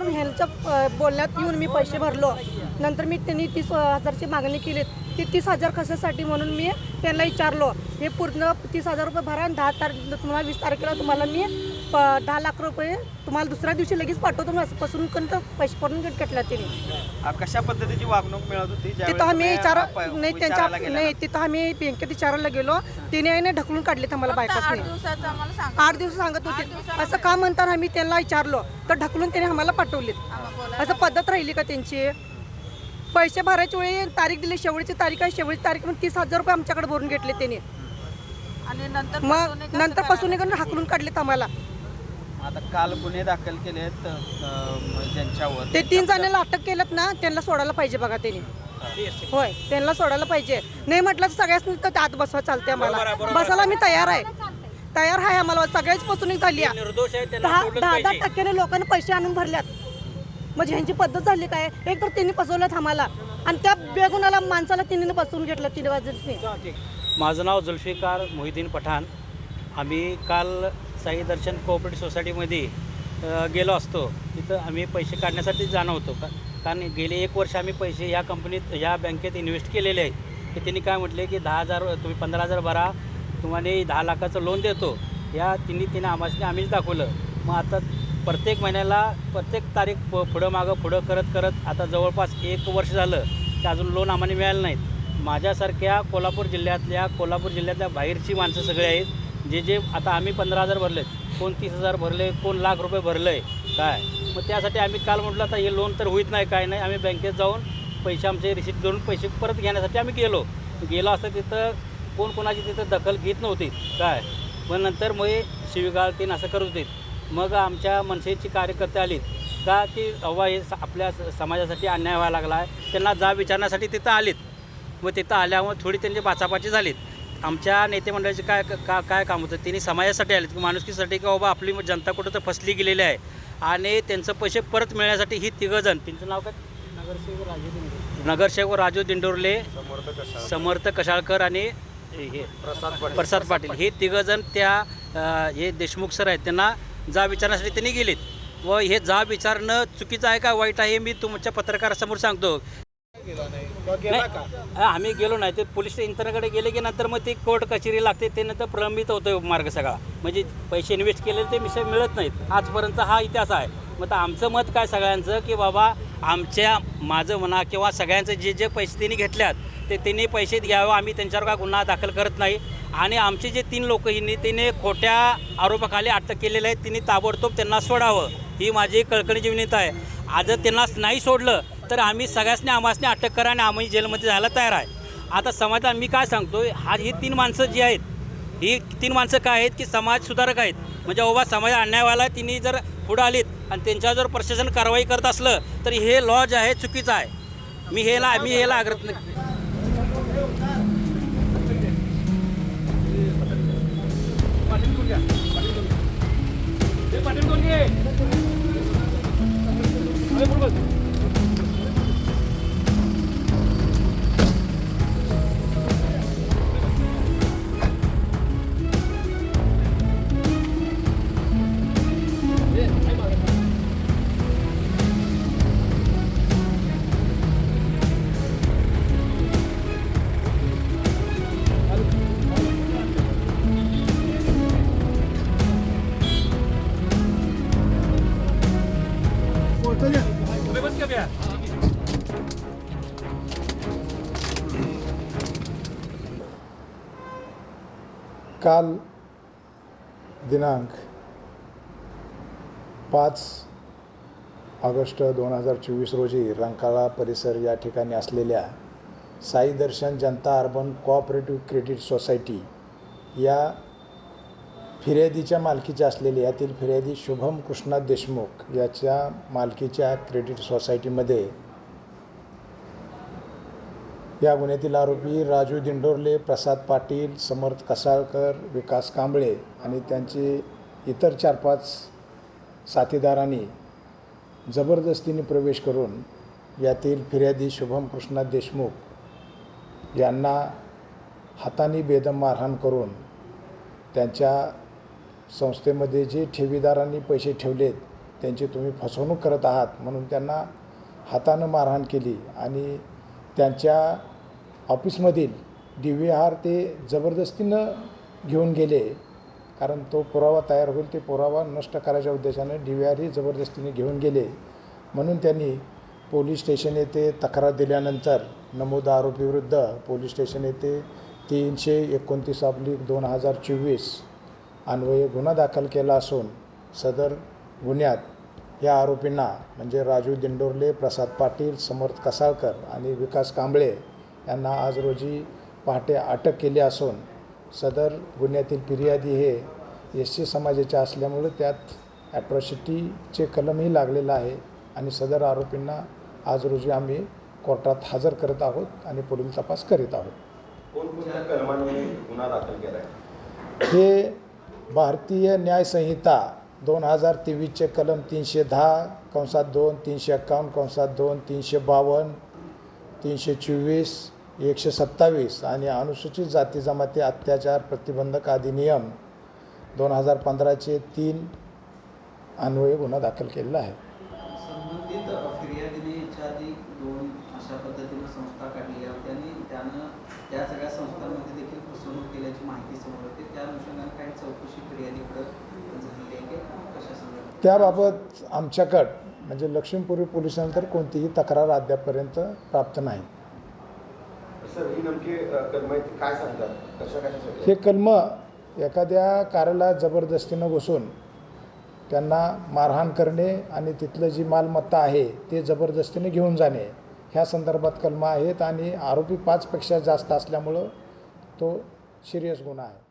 त्यांच्याकडून ह्यांच्या बोलण्यात येऊन मी पैसे भरलो. नंतर मी त्यांनी तीस हजारची मागणी केली. ती तीस हजार कशासाठी म्हणून मी त्यांना विचारलो. हे पूर्ण तीस हजार रुपये भरा आणि दहा तारीख तुम्हाला वीस तारखेला तुम्हाला मी प दहा लाख रुपये तुम्हाला दुसऱ्या दिवशी लगेच पाठवतो म्हणून असं पासून कंट पैसे पडून घेतला त्यांनी आ, कशा पद्धतीची वागणूक मिळत होती तिथं आम्ही विचार नाही त्यांच्या? नाही तिथं आम्ही बँकेत विचारायला गेलो. तिने आहे ना ढकलून काढले दिवसाचं आम्हाला सांगा आठ दिवस सांगत होते. असं का म्हणताना आम्ही त्यांना विचारलो. तर ढकलून त्याने आम्हाला पाठवले आम्हाला बोला असं पद्धत राहिली का त्यांची? पैसे भरायच्या वेळी तारीख दिली शेवटची तारीख आहे शेवटची तारीख म्हणून तीस हजार रुपये आमच्याकडे भरून घेतले त्यांनी. आणि नंतर मग फसवणूक नंतर? पासून करून हाकलून काढलेत आम्हाला. आता काल गुन्हे दाखल केले आहेत ज्यांच्यावर. ते तीन जणांना अटक केलं ना त्यांना सोडायला पाहिजे बघा त्यांनी. होय त्यांना सोडायला पाहिजे. नाही म्हटलं तर सगळ्याच तर आत बसवा चालते आम्हाला. बसायला मी तयार आहे. तयार आहे आम्हाला. सगळ्याच फसवणूक झाली आहे. निर्दोष आहे त्यांना दहा सोडलंच दहा दहा पाहिजे. टक्क्याने लोकांनी पैसे आणून भरल्यात. म्हणजे ह्यांची पद्धत झाली काय? एक तर त्यांनी फसवलं आम्हाला आणि त्या बेगुणाला माणसाला तिने फसवून घेतलं तीन वाजता माझं नाव जुल्फिकार मोहिद्दीन पठाण. आम्ही काल साई दर्शन कोऑपरेटिव्ह सोसायटीमध्ये गेलो असतो. तिथं आम्ही पैसे काढण्यासाठी जाणं होतो. का कारण गेले एक वर्ष आम्ही पैसे ह्या कंपनीत ह्या बँकेत इन्व्हेस्ट केलेले आहे. की त्यांनी काय म्हटले की दहा हजार तुम्ही पंधरा हजार भरा. तुम्हाला दहा लाखाचं लोन देतो. या तिन्ही तिने आम्हाला आम्हीच दाखवलं. मग आता प्रत्येक महिन्याला प्रत्येक तारीख प- पुढं मागं पुढं करत करत आता जवळपास एक वर्ष झालं ते अजून लोन आम्हाला मिळालं नाहीत. माझ्यासारख्या कोल्हापूर जिल्ह्यातल्या कोल्हापूर जिल्ह्यातल्या बाहेरची माणसं सगळे आहेत. जे जे आता आम्ही पंधरा हजार भरलेत. कोण तीस हजार भरले कोण लाख रुपये भरलं आहे काय? मग त्यासाठी आम्ही काल म्हटलं आता हे लोन तर होईत नाही काय नाही. आम्ही बँकेत जाऊन पैसे आमचे रिसिप्ट देऊन पैसे परत घेण्यासाठी आम्ही गेलो. गेलो असता तिथं कोण कोणाची तिथं दखल घेत नव्हती काय? मग नंतर मग हे शिवीगाळ तीन असं करत होते. मग आमच्या मनसेची कार्यकर्ते आलीत का की अव्वा हे स- आपल्या स- समाजासाठी अन्याय व्हायला लागला आहे त्यांना जा विचारण्यासाठी तिथं आलीत. मग तिथं आल्यामुळे थोडी त्यांची बाचाबाची झालीत. आमच्या नेते मंडळाचे काय का काय काम होतं? त्यांनी समाजासाठी आलेत. की माणुसकीसाठी की बाबा आपली जनता कुठं तर फसली गेलेली आहे. आणि त्यांचं पैसे परत मिळण्यासाठी ही तिघंजण त्यांचं नाव काय? नगरसेवक राजू दिंडोरले. नगरसेवक राजू दिंडोरले समर्थ कशाळकर. आणि हे प्रसाद पाटील. हे तिघंजण त्या हे देशमुख सर आहेत. त्यांना जा विचारण्यासाठी त्यांनी गेलेत व हे जा विचारणं चुकीचं आहे का वाईट आहे हे मी तुमच्या पत्रकारासमोर सांगतो. नाही, आम्ही गेलो नाही. ते पोलीस यंत्रणेकडे गेले की नंतर मग ते कोर्ट कचेरी लागते ते नंतर प्रलंबित होतं मार्ग सगळा. म्हणजे पैसे इन्व्हेस्ट केलेले ते विषय मिळत नाहीत. आजपर्यंत हा इतिहास आहे. मग आता आमचं मत काय सगळ्यांचं? की बाबा आमच्या माझं म्हणा किंवा सगळ्यांचे जे जे पैसे त्यांनी घेतल्यात ते त्यांनी पैसे घ्यावं. आम्ही त्यांच्यावर काय गुन्हा दाखल करत नाही. आणि आमचे जे तीन लोक हिने तिने खोट्या आरोपाखाली अटक केलेले आहे. तिने ताबडतोब त्यांना सोडावं. ही माझी कळकळीची विनंती आहे. आज जर त्यांना नाही सोडलं तर आम्ही सगळ्यासने आम्हासनी अटक करा आणि आम्ही जेलमध्ये जायला तयार आहे. आता समाजात मी काय सांगतो हा ही तीन माणसं जी आहेत ही तीन माणसं काय आहेत की समाज सुधारक आहेत. म्हणजे बाबा समाज अन्यायवाला तिने जर पुढं आलीत आणि त्यांच्यावर जर प्रशासन कारवाई करत असलं तर हे लॉ जे आहे चुकीचं आहे. मी हेला मी हेला आग्रह काल दिनांक पाच ऑगस्ट दोन हजार चोवीस रोजी रंकाळा परिसर या ठिकाणी असलेल्या Sai Darshan Janata urban cooperative credit society या फिर्यादीच्या मालकीच्या असलेल्या यातील फिर्यादी शुभम कृष्णा देशमुख याच्या मालकीच्या क्रेडिट सोसायटीमध्ये या गुन्ह्यातील आरोपी राजू दिंडोरले प्रसाद पाटील समर्थ कसाळकर विकास कांबळे आणि त्यांचे इतर चार पाच साथीदारांनी जबरदस्तीने प्रवेश करून यातील फिर्यादी शुभम कृष्णा देशमुख यांना हाताने बेदम मारहाण करून त्यांच्या संस्थेमध्ये जे ठेवीदारांनी पैसे ठेवलेत त्यांची तुम्ही फसवणूक करत आहात म्हणून त्यांना हातानं मारहाण केली आणि त्यांच्या ऑफिसमधील डी व्ही आर ते जबरदस्तीनं घेऊन गेले कारण तो पुरावा तयार होईल ते पुरावा नष्ट करायच्या उद्देशाने डी व्ही आरही जबरदस्तीने घेऊन गेले. म्हणून त्यांनी पोलीस स्टेशन येथे तक्रार दिल्यानंतर नमूद आरोपीविरुद्ध पोलीस स्टेशन येथे तीनशे एकोणतीस अब्लिक दोन हजार चोवीस अन्वये गुन्हा दाखल केला असून सदर गुन्ह्यात या आरोपींना म्हणजे राजू दिंडोरले प्रसाद पाटील समर्थ कसाळकर आणि विकास कांबळे यांना आज रोजी पहाटे अटक केली असून सदर गुन्ह्यातील फिर्यादी हे एस सी समाजाचे असल्यामुळे त्यात ॲट्रॉसिटीचे कलमही लागलेलं आहे आणि सदर आरोपींना आज रोजी आम्ही कोर्टात हजर करत आहोत आणि पुढील तपास करीत आहोत. कोणकोणत्या कलमांनी गुन्हा दाखल केला आहे हे भारतीय न्यायसंहिता दोन हजार तेवीसचे कलम तीनशे दहा कंसात दोन तीनशे एक्कावन्न कंसात दोन तीनशे बावन्न तीनशे चोवीस एकशे सत्तावीस आणि अनुसूचित जाती जमाती अत्याचार प्रतिबंधक अधिनियम दोन हजार पंधराचे तीन अन्वये गुन्हा दाखल केलेला आहे. त्याबाबत आमच्याकडं म्हणजे लक्ष्मीपुरी पोलिसांतर कोणतीही तक्रार अद्यापपर्यंत प्राप्त नाही. ही हे कलम एखाद्या कार्याला जबरदस्तीनं घुसून त्यांना मारहाण करणे आणि तिथलं जी मालमत्ता आहे ते जबरदस्तीने घेऊन जाणे ह्या संदर्भात कलमं आहेत आणि आरोपी पाचपेक्षा जास्त असल्यामुळं तो सिरियस गुन्हा आहे.